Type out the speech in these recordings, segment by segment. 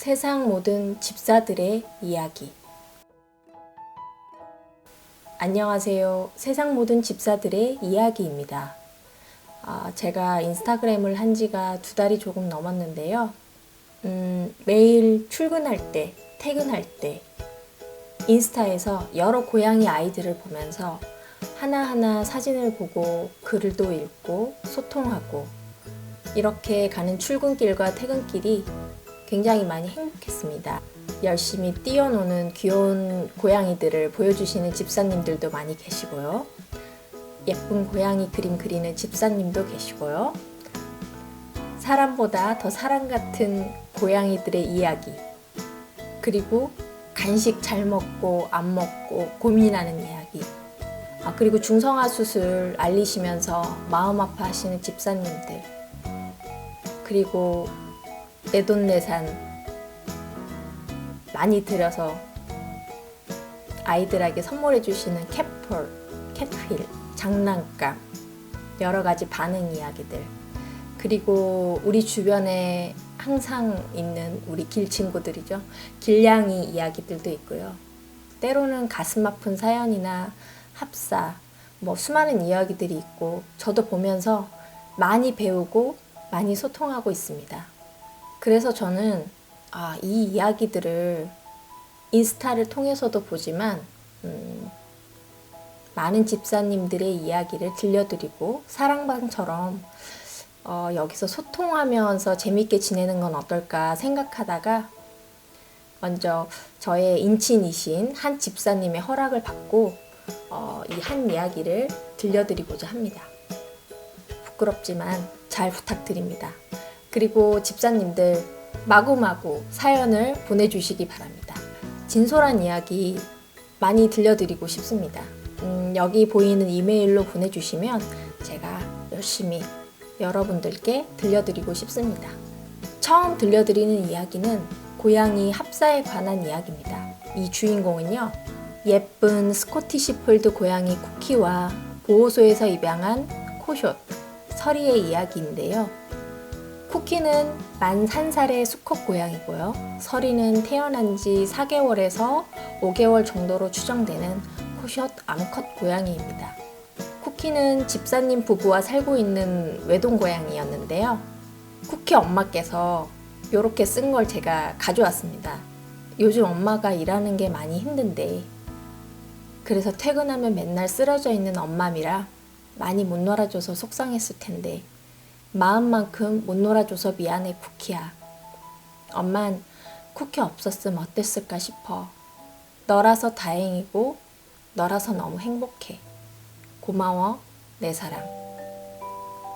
세상 모든 집사들의 이야기. 안녕하세요. 세상 모든 집사들의 이야기입니다. 아, 제가 인스타그램을 한 지가 두 달이 조금 넘었는데요. 음, 매일 출근할 때, 퇴근할 때, 인스타에서 여러 고양이 아이들을 보면서 하나하나 사진을 보고 글도 읽고 소통하고 이렇게 가는 출근길과 퇴근길이 굉장히 많이 행복했습니다. 열심히 뛰어노는 귀여운 고양이들을 보여주시는 집사님들도 많이 계시고요. 예쁜 고양이 그림 그리는 집사님도 계시고요. 사람보다 더 사람 같은 고양이들의 이야기. 그리고 간식 잘 먹고 안 먹고 고민하는 이야기. 아, 그리고 중성화 수술 알리시면서 마음 아파하시는 집사님들. 그리고 내돈내산 많이 들여서 아이들에게 선물해 주시는 캣폴, 캣휠, 장난감, 여러 가지 반응 이야기들. 그리고 우리 주변에 항상 있는 우리 길 친구들이죠. 길냥이 이야기들도 있고요. 때로는 가슴 아픈 사연이나 합사, 뭐 수많은 이야기들이 있고 저도 보면서 많이 배우고 많이 소통하고 있습니다. 그래서 저는 아, 이 이야기들을 인스타를 통해서도 보지만 음, 많은 집사님들의 이야기를 들려드리고 사랑방처럼 어, 여기서 소통하면서 재밌게 지내는 건 어떨까 생각하다가 먼저 저의 인친이신 한 집사님의 허락을 받고 어, 이 한 이야기를 들려드리고자 합니다. 부끄럽지만 잘 부탁드립니다. 그리고 집사님들 마구마구 사연을 보내주시기 바랍니다. 진솔한 이야기 많이 들려드리고 싶습니다. 음, 여기 보이는 이메일로 보내주시면 제가 열심히 여러분들께 들려드리고 싶습니다. 처음 들려드리는 이야기는 고양이 합사에 관한 이야기입니다. 이 주인공은요, 예쁜 스코티시 폴드 고양이 쿠키와 보호소에서 입양한 코숏, 서리의 이야기인데요. 쿠키는 만 1살의 수컷 고양이고요. 서리는 태어난 지 4개월에서 5개월 정도로 추정되는 코숏 암컷 고양이입니다. 쿠키는 집사님 부부와 살고 있는 외동 고양이였는데요. 쿠키 엄마께서 이렇게 쓴 걸 제가 가져왔습니다. 요즘 엄마가 일하는 게 많이 힘든데 그래서 퇴근하면 맨날 쓰러져 있는 엄마미라 많이 못 놀아줘서 속상했을 텐데 마음만큼 못 놀아줘서 미안해 쿠키야. 엄만 쿠키 없었으면 어땠을까 싶어. 너라서 다행이고 너라서 너무 행복해. 고마워 내 사랑.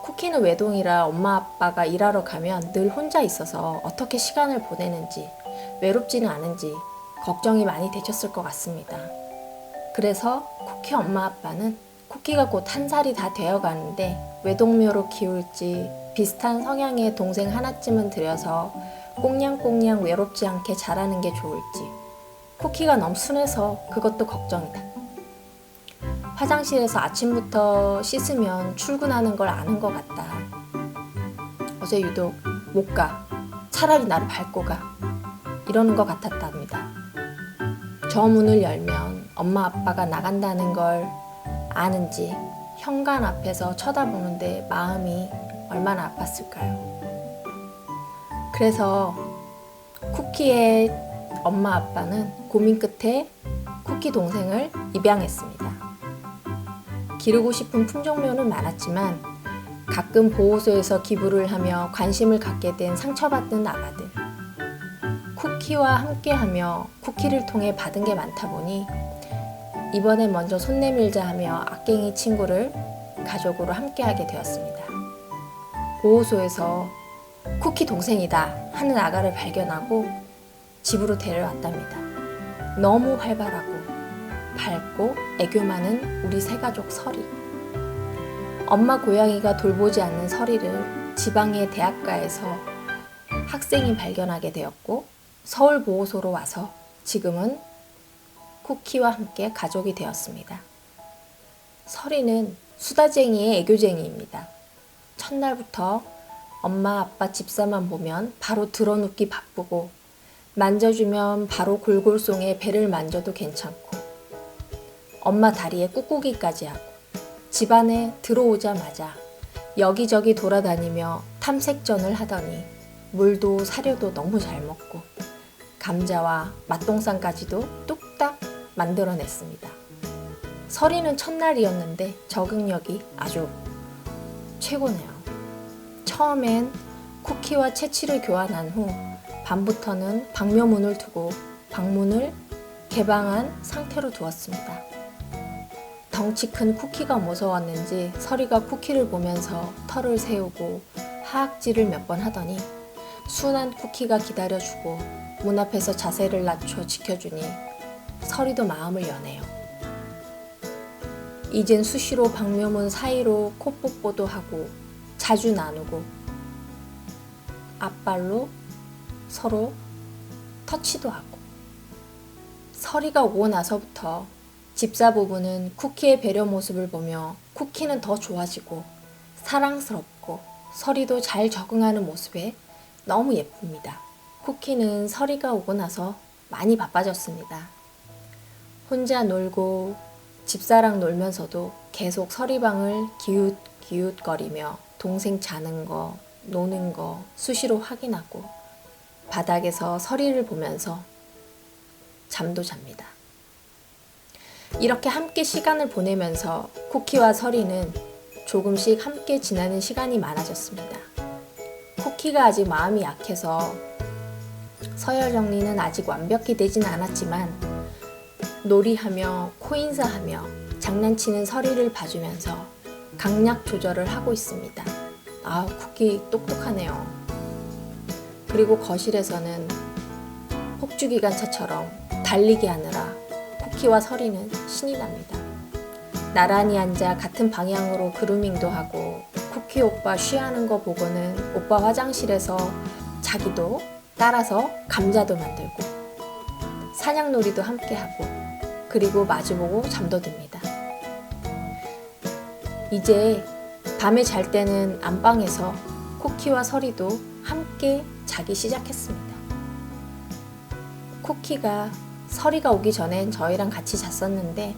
쿠키는 외동이라 엄마 아빠가 일하러 가면 늘 혼자 있어서 어떻게 시간을 보내는지 외롭지는 않은지 걱정이 많이 되셨을 것 같습니다. 그래서 쿠키 엄마 아빠는 쿠키가 곧 한 살이 다 되어 가는데 외동묘로 키울지 비슷한 성향의 동생 하나쯤은 들여서 꽁냥꽁냥 외롭지 않게 자라는 게 좋을지 쿠키가 너무 순해서 그것도 걱정이다. 화장실에서 아침부터 씻으면 출근하는 걸 아는 것 같다. 어제 유독 못 가. 차라리 나를 밟고 가. 이러는 것 같았답니다. 저 문을 열면 엄마 아빠가 나간다는 걸 아는지 현관 앞에서 쳐다보는데 마음이 얼마나 아팠을까요? 그래서 쿠키의 엄마 아빠는 고민 끝에 쿠키 동생을 입양했습니다. 기르고 싶은 품종묘는 많았지만 가끔 보호소에서 기부를 하며 관심을 갖게 된 상처받은 아가들. 쿠키와 함께하며 쿠키를 통해 받은 게 많다 보니 이번에 먼저 손 내밀자 하며 악갱이 친구를 가족으로 함께하게 되었습니다. 보호소에서 쿠키 동생이다 하는 아가를 발견하고 집으로 데려왔답니다. 너무 활발하고 밝고 애교 많은 우리 세 가족 설이. 엄마 고양이가 돌보지 않는 설이를 지방의 대학가에서 학생이 발견하게 되었고 서울 보호소로 와서 지금은 쿠키와 함께 가족이 되었습니다. 설이는 수다쟁이의 애교쟁이입니다. 첫날부터 엄마 아빠 집사만 보면 바로 드러눕기 바쁘고 만져주면 바로 골골송에 배를 만져도 괜찮고 엄마 다리에 꾹꾹이까지 하고 집안에 들어오자마자 여기저기 돌아다니며 탐색전을 하더니 물도 사료도 너무 잘 먹고 감자와 맛동산까지도 뚝딱 만들어냈습니다. 설이는 첫날이었는데 적응력이 아주 최고네요. 처음엔 쿠키와 채취를 교환한 후 밤부터는 방묘문을 두고 방문을 개방한 상태로 두었습니다. 덩치 큰 쿠키가 무서웠는지 서리가 쿠키를 보면서 털을 세우고 하악질을 몇 번 하더니 순한 쿠키가 기다려주고 문 앞에서 자세를 낮춰 지켜주니 서리도 마음을 여네요. 이젠 수시로 방묘문 사이로 콧뽀뽀도 하고 자주 나누고 앞발로 서로 터치도 하고 서리가 오고 나서부터 집사 부부는 쿠키의 배려 모습을 보며 쿠키는 더 좋아지고 사랑스럽고 서리도 잘 적응하는 모습에 너무 예쁩니다. 쿠키는 서리가 오고 나서 많이 바빠졌습니다. 혼자 놀고 집사랑 놀면서도 계속 서리방을 기웃기웃거리며 동생 자는 거, 노는 거 수시로 확인하고 바닥에서 서리를 보면서 잠도 잡니다. 이렇게 함께 시간을 보내면서 쿠키와 서리는 조금씩 함께 지나는 시간이 많아졌습니다. 쿠키가 아직 마음이 약해서 서열 정리는 아직 완벽히 되진 않았지만 놀이하며 코인사하며 장난치는 서리를 봐주면서 강약 조절을 하고 있습니다. 아, 쿠키 똑똑하네요. 그리고 거실에서는 폭주기관차처럼 달리기 하느라 쿠키와 서리는 신이 납니다. 나란히 앉아 같은 방향으로 그루밍도 하고 쿠키 오빠 쉬하는 거 보고는 오빠 화장실에서 자기도 따라서 감자도 만들고 사냥놀이도 함께 하고 그리고 마주보고 잠도 듭니다. 이제 밤에 잘 때는 안방에서 쿠키와 서리도 함께 자기 시작했습니다. 쿠키가 서리가 오기 전엔 저희랑 같이 잤었는데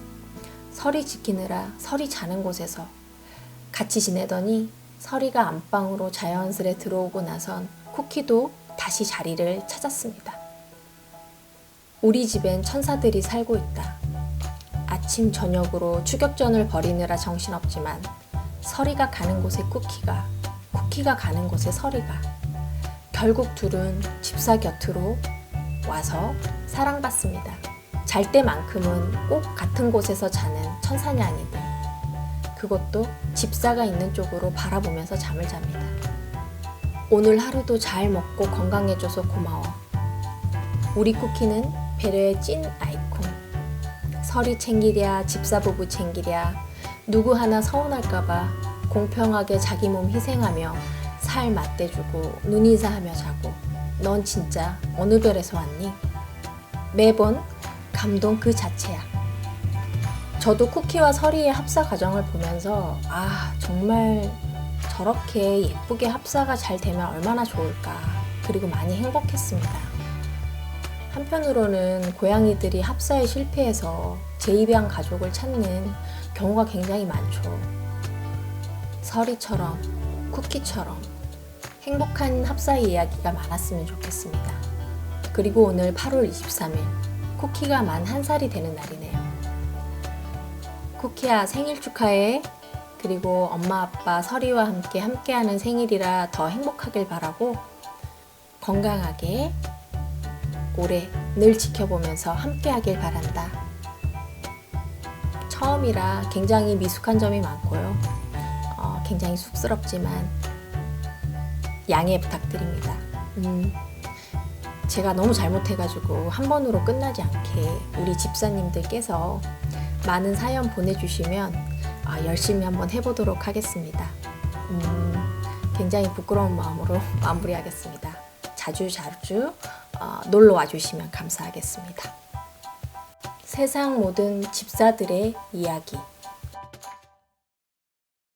서리 지키느라 서리 자는 곳에서 같이 지내더니 서리가 안방으로 자연스레 들어오고 나선 쿠키도 다시 자리를 찾았습니다. 우리 집엔 천사들이 살고 있다. 아침 저녁으로 추격전을 벌이느라 정신없지만 서리가 가는 곳에 쿠키가, 쿠키가 가는 곳에 서리가 결국 둘은 집사 곁으로 와서 사랑받습니다. 잘 때만큼은 꼭 같은 곳에서 자는 천사냥이들. 그것도 집사가 있는 쪽으로 바라보면서 잠을 잡니다. 오늘 하루도 잘 먹고 건강해줘서 고마워. 우리 쿠키는 배려의 찐 아이콘. 서리 챙기랴, 집사 부부 챙기랴, 누구 하나 서운할까봐 공평하게 자기 몸 희생하며 살 맞대주고 눈인사하며 자고 넌 진짜 어느 별에서 왔니? 매번 감동 그 자체야. 저도 쿠키와 서리의 합사 과정을 보면서 아 정말 저렇게 예쁘게 합사가 잘 되면 얼마나 좋을까 그리고 많이 행복했습니다. 한편으로는 고양이들이 합사에 실패해서 제2의 가족을 찾는 경우가 굉장히 많죠. 서리처럼, 쿠키처럼 행복한 합사 이야기가 많았으면 좋겠습니다. 그리고 오늘 8월 23일, 쿠키가 만한 살이 되는 날이네요. 쿠키야 생일 축하해. 그리고 엄마 아빠 서리와 함께 함께하는 생일이라 더 행복하길 바라고 건강하게 올해 늘 지켜보면서 함께하길 바란다. 처음이라 굉장히 미숙한 점이 많고요. 어, 굉장히 쑥스럽지만 양해 부탁드립니다. 음, 제가 너무 잘못해가지고 한 번으로 끝나지 않게 우리 집사님들께서 많은 사연 보내주시면 아, 열심히 한번 해보도록 하겠습니다. 음, 굉장히 부끄러운 마음으로 마무리하겠습니다. 자주 자주 어, 놀러 와주시면 감사하겠습니다. 세상 모든 집사들의 이야기